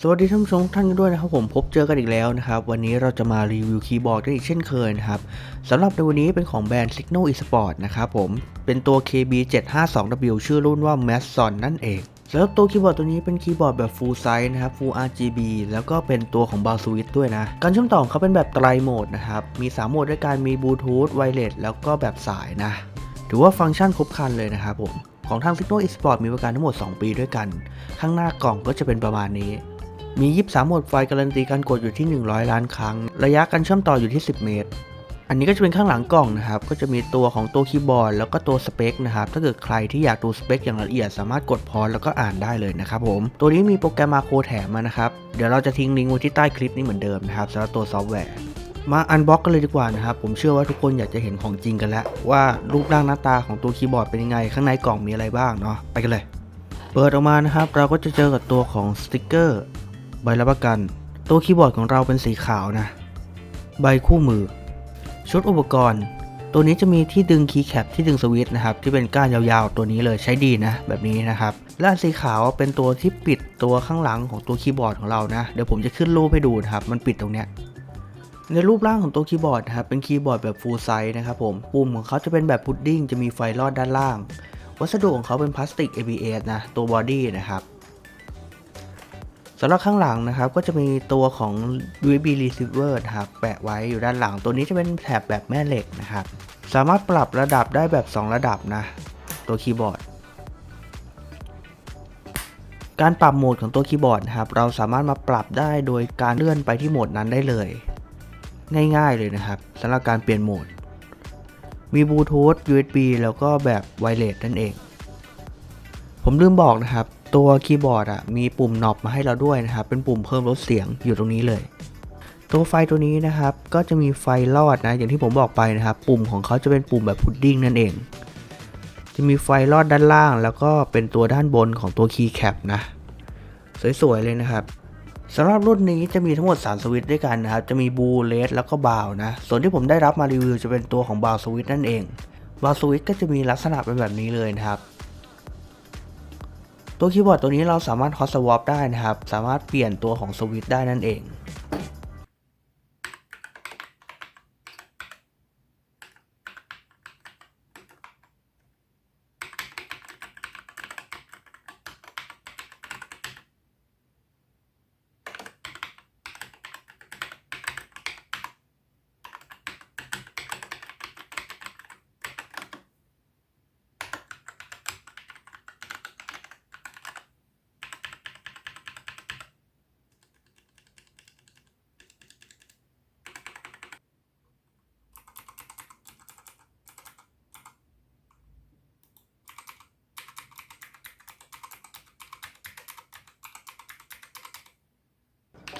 สวัสดีท่านผู้ชมทุกท่านกันด้วยนะครับผมพบเจอกันอีกแล้วนะครับ วันนี้เราจะมารีวิวคีย์บอร์ดกันอีกเช่นเคยนะครับสำหรับในวันนี้เป็นของแบรนด์ Signal Esport นะครับผมเป็นตัว KB752W ชื่อรุ่นว่า Mason นั่นเองสำหรับตัวคีย์บอร์ดตัวนี้เป็นคีย์บอร์ดแบบ Full Size นะครับ Full RGB แล้วก็เป็นตัวของ b a l Switch ด้วยนะ การเชื่อมต่อเขาเป็นแบบไตรโหมดนะครับ มี 3 โหมดด้วยกันมีบลูทูธไวเลสแล้วก็แบบสายนะ ถือว่าฟังก์ชันครบครันเลยนะครับผมของทาง Signal Esport มีประกันทั้งหมด 2 ปีด้วยกัน ข้างหน้ากล่องก็จะเป็นประมาณนี้ มี 23 โหมดไฟการันตีการกดอยู่ที่ 100 ล้านครั้ง ระยะการเชื่อมต่ออยู่ที่ 10 เมตร อันนี้ก็จะเป็นข้างหลังกล่องนะครับ ก็จะมีตัวของตัวคีย์บอร์ดแล้วก็ตัวสเปคนะครับ ถ้าเกิดใครที่อยากดูสเปคอย่างละเอียด สามารถกดพอแล้วก็อ่านได้เลยนะครับผม ตัวนี้มีโปรแกรมมาโครแถมมานะครับ เดี๋ยวเราจะทิ้งลิงก์ไว้ที่ใต้คลิปนี้เหมือนเดิมนะครับสำหรับตัวซอฟต์แวร์มาอันบ็อกกันเลยดีกว่านะครับ ผมเชื่อว่าทุกคนอยากจะเห็นของจริงกันแล้ว ว่ารูปร่างหน้าตาของตัวคีย์บอร์ดเป็นยังไง ข้างในกล่องมีอะไรบ้างเนาะไปกันเลย เปิดออกมานะครับ เราก็จะเจอกับตัวของสติกเกอร์ ใบรับประกัน ตัวคีย์บอร์ดของเราเป็นสีขาวนะ ใบคู่มือ ชุดอุปกรณ์ ตัวนี้จะมีที่ดึงคีย์แคปที่ดึงสวิตช์นะครับ ที่เป็นก้านยาวๆ ตัวนี้เลยใช้ดีนะ แบบนี้นะครับและอันสีขาวเป็นตัวที่ปิดตัวข้างหลังของตัวคีย์บอร์ดของเรานะ เดี๋ยวผมจะขึ้นรูปให้ดูนะครับ มันปิดตรงเนี้ยในรูปร่างของตัวคีย์บอร์ดนะครับเป็นคีย์บอร์ดแบบ full size นะครับผมปุ่มของเขาจะเป็นแบบพุดดิ้งจะมีไฟลอดด้านล่าง วัสดุของเขาเป็นพลาสติก ABS นะตัวบอดี้นะครับ สำหรับข้างหลังนะครับก็จะมีตัวของ USB receiver นะครับแปะไว้อยู่ด้านหลัง ตัวนี้จะเป็นแถบแบบแม่เหล็กนะครับ สามารถปรับระดับได้แบบ 2 ระดับนะ ตัวคีย์บอร์ด การปรับโหมดของตัวคีย์บอร์ดนะครับเราสามารถมาปรับได้โดยการเลื่อนไปที่โหมดนั้นได้เลย ง่ายๆเลยนะครับสำหรับการเปลี่ยนโหมด มีบลูทูธ USB แล้วก็แบบไวเลสนั่นเองผมลืมบอกนะครับ ตัวคีย์บอร์ดอะมีปุ่มนอบมาให้เราด้วยนะครับ เป็นปุ่มเพิ่มลดเสียงอยู่ตรงนี้เลย ตัวไฟตัวนี้นะครับ ก็จะมีไฟลอดนะ อย่างที่ผมบอกไปนะครับ ปุ่มของเขาจะเป็นปุ่มแบบพุดดิ้งนั่นเอง จะมีไฟลอดด้านล่าง แล้วก็เป็นตัวด้านบนของตัวคีย์แคปนะ สวยๆเลยนะครับสำหรับรุ่นนี้จะมีทั้งหมด 3 สวิตช์ด้วยกันนะครับ จะมีบูเลสแล้วก็บาวนะ ส่วนที่ผมได้รับมารีวิวจะเป็นตัวของบาวสวิตช์นั่นเองบาวสวิตช์ก็จะมีลักษณะเป็นแบบนี้เลยนะครับ ตัวคีย์บอร์ดตัวนี้เราสามารถคอตสวอปได้นะครับ สามารถเปลี่ยนตัวของสวิตช์ได้นั่นเอง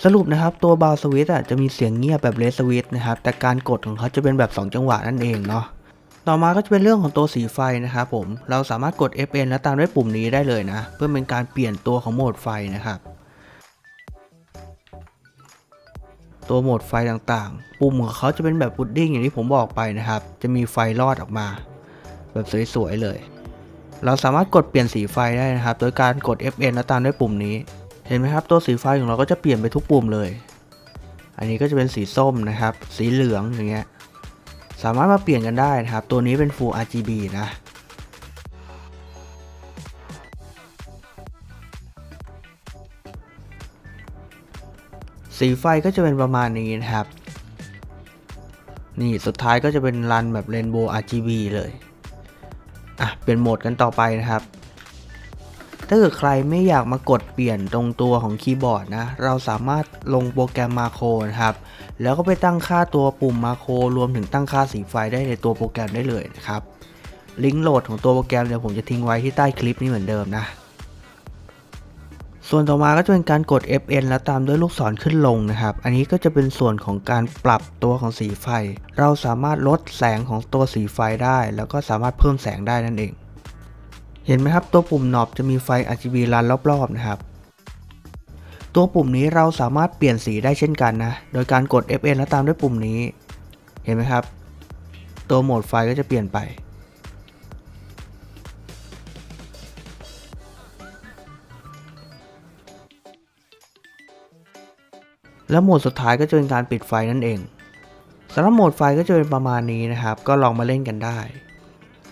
สรุปนะครับตัวบาวสวิตอะจะมีเสียงเงียบแบบเลสสวิตนะครับแต่การกดของเขาจะเป็นแบบ 2 จังหวะนั่นเองเนาะต่อมาก็จะเป็นเรื่องของตัวสีไฟนะครับผมเราสามารถกด FN แล้วตามด้วยปุ่มนี้ได้เลยนะ เพื่อเป็นการเปลี่ยนตัวของโหมดไฟนะครับตัวโหมดไฟต่างๆ ปุ่มของเขาจะเป็นแบบพุดดิ้งอย่างที่ผมบอกไปนะครับ จะมีไฟลอดออกมา แบบสวยๆเลย เราสามารถกดเปลี่ยนสีไฟได้นะครับ โดยการกด FN แล้วตามด้วยปุ่มนี้ เห็นไหมครับตัวสีไฟของเราก็จะเปลี่ยนไปทุกปุ่มเลย อันนี้ก็จะเป็นสีส้มนะครับ สีเหลืองอย่างเงี้ย สามารถมาเปลี่ยนกันได้นะครับ ตัวนี้เป็น Full RGB นะสีไฟก็จะเป็นประมาณนี้นะครับ นี่สุดท้ายก็จะเป็นรันแบบ Rainbow RGB เลย อะ เปลี่ยนโหมดกันต่อไปนะครับ ถ้าเกิดใครไม่อยากมากดเปลี่ยนตรงตัวของคีย์บอร์ดนะ เราสามารถลงโปรแกรมมาโครนะครับ แล้วก็ไปตั้งค่าตัวปุ่มมาโครรวมถึงตั้งค่าสีไฟได้ในตัวโปรแกรมได้เลยนะครับ ลิงก์โหลดของตัวโปรแกรมเดี๋ยวผมจะทิ้งไว้ที่ใต้คลิปนี้เหมือนเดิมนะ ส่วนต่อมาก็จะเป็นการกด FN แล้วตามด้วยลูกศรขึ้นลงนะครับ อันนี้ก็จะเป็นส่วนของการปรับตัวของสีไฟ เราสามารถลดแสงของตัวสีไฟได้ แล้วก็สามารถเพิ่มแสงได้นั่นเอง เห็นไหมครับตัวปุ่มหนอบจะมีไฟ RGB รันรอบๆนะครับ ตัวปุ่มนี้เราสามารถเปลี่ยนสีได้เช่นกันนะ โดยการกด FN แล้วตามด้วยปุ่มนี้ เห็นไหมครับ ตัวโหมดไฟก็จะเปลี่ยนไป แล้วโหมดสุดท้ายก็จะเป็นการปิดไฟนั่นเองสำหรับโหมดไฟก็จะเป็นประมาณนี้นะครับ ก็ลองมาเล่นกันได้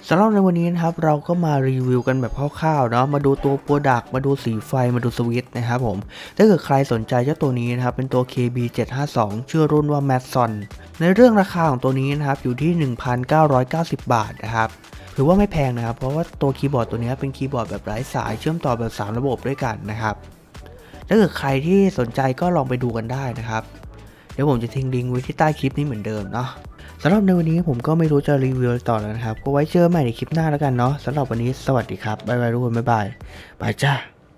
สำหรับในวันนี้นะครับเราก็มารีวิวกันแบบคร่าวๆเนาะมาดูตัวโปรดักมาดูสีไฟมาดูสวิตช์นะครับผมถ้าเกิดใครสนใจเจ้าตัวนี้นะครับเป็นตัว KB752 ชื่อรุ่นว่า m a s o n ในเรื่องราคาของตัวนี้นะครับอยู่ที่ 1,990 บาทนะครับถือว่าไม่แพงนะครับ เพราะว่าตัวคีย์บอร์ดตัวนี้เป็นคีย์บอร์ดแบบไร้สายเชื่อมต่อแบบ 3 ระบบด้วยกันนะครับถ้าเกิดใครที่สนใจก็ลองไปดูกันได้นะครับ เดี๋ยวผมจะทิ้งลิงก์ไว้ที่ใต้คลิปนี้เหมือนเดิมเนาะ สำหรับในวันนี้ผมก็ไม่รู้จะรีวิวต่อแล้วนะครับ ก็ไว้เจอใหม่ในคลิปหน้าแล้วกันเนาะสำหรับวันนี้สวัสดีครับ บ๊ายบายทุกคน บ๊ายบาย บายจ้า